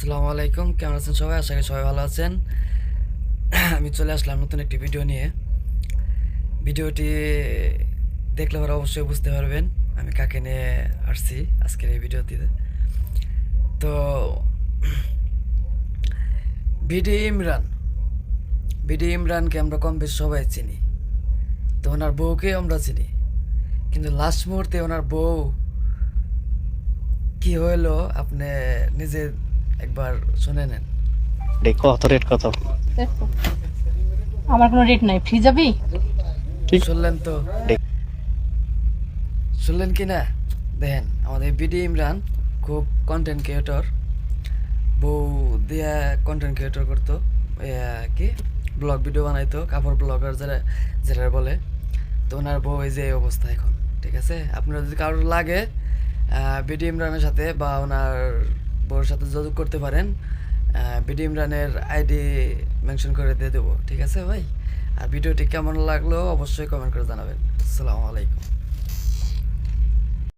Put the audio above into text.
আসসালামু আলাইকুম। কেমন আছেন সবাই? আশা করি সবাই ভালো আছেন। আমি চলে আসলাম নতুন একটি ভিডিও নিয়ে। ভিডিওটি দেখলে ওরা অবশ্যই বুঝতে পারবেন আমি কাকে নিয়ে আসছি আজকের এই ভিডিওটিতে তো বিডি ইমরান। বিডি ইমরানকে আমরা কম বেশি সবাই চিনি। তো ওনার বউকে আমরা চিনি। কিন্তু লাস্ট মুহূর্তে ওনার বউ কি হইল? আপনি নিজে একবার শুনে নেন। রে কত রেট কত? দেখো। আমার কোনো রেট নাই। ফ্রি যাবি? ঠিক। শুনলেন তো? দেখ- শুনলেন কি না? দেখেন আমাদের বিডি ইমরান খুব কন্টেন্ট ক্রিয়েটর বউ দিয়া কন্টেন্ট ক্রিয়েটর করতো। কি? ব্লগ ভিডিও বানাইতো কাপড় ব্লগার যারা যারা বলে। তো ওনার বউ এই যে এই অবস্থা এখন ঠিক আছে? আপনারা যদি কারোর লাগে বিডি ইমরানের সাথে বা ওনার বউর সাথে যোগাযোগ করতে পারেন বিডি ইমরানের আইডি মেনশন করে দিয়ে দেবো, ঠিক আছে ভাই? আর ভিডিওটি কেমন লাগল অবশ্যই কমেন্ট করে জানাবেন। আসসালামু আলাইকুম।